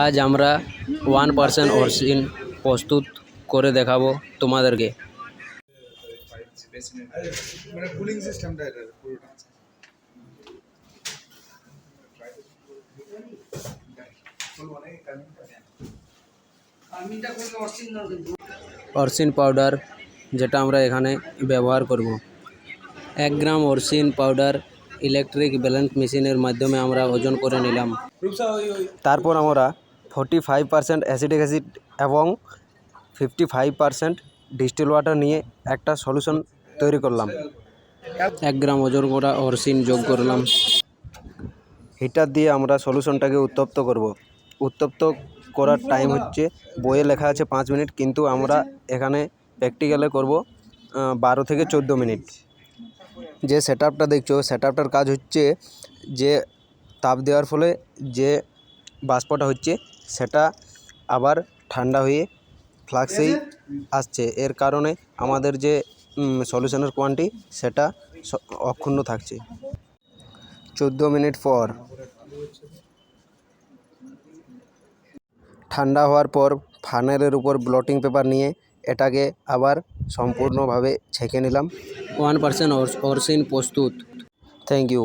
আজ আমরা one percent অরসিন প্রস্তুত করে দেখাবো তোমাদেরকে। মানে কুলিং সিস্টেমটা এটা পুরোটা অরসিন পাউডার যেটা আমরা এখানে ব্যবহার করব। এক gram orcein powder electric balance মেশিনের মাধ্যমে আমরা ওজন করে নিলাম। তারপর আমরা forty five percent acidic acid এবং fifty five percent distil water নিয়ে একটা সলিউশন তৈরি করলাম। এক গ্রাম ওজন করা অরসিন যোগ করলাম। হিটার দিয়ে আমরা সলিউশনটাকে উত্তপ্ত করব। উত্তপ্ত করার টাইম হচ্ছে, বইয়ে লেখা আছে পাঁচ মিনিট, কিন্তু আমরা এখানে প্র্যাকটিক্যালে করব বারো থেকে চোদ্দ মিনিট। যে সেট আপটা দেখছ সেট আপটার কাজ হচ্ছে যে তাপ দেওয়ার ফলে যে বাষ্পটা হচ্ছে সেটা আবার ঠান্ডা হয়ে ফ্লাক্সেই আসছে। এর কারণে আমাদের যে সলিউশনের কোয়ান্টি সেটা অক্ষুণ্ণ থাকছে। চোদ্দ মিনিট পর ঠান্ডা হওয়ার পর ফানেলের উপর ব্লটিং পেপার নিয়ে এটাকে আবার সম্পূর্ণভাবে ছেঁকে নিলাম। ওয়ান পার্সেন্ট অরসিন প্রস্তুত। Thank you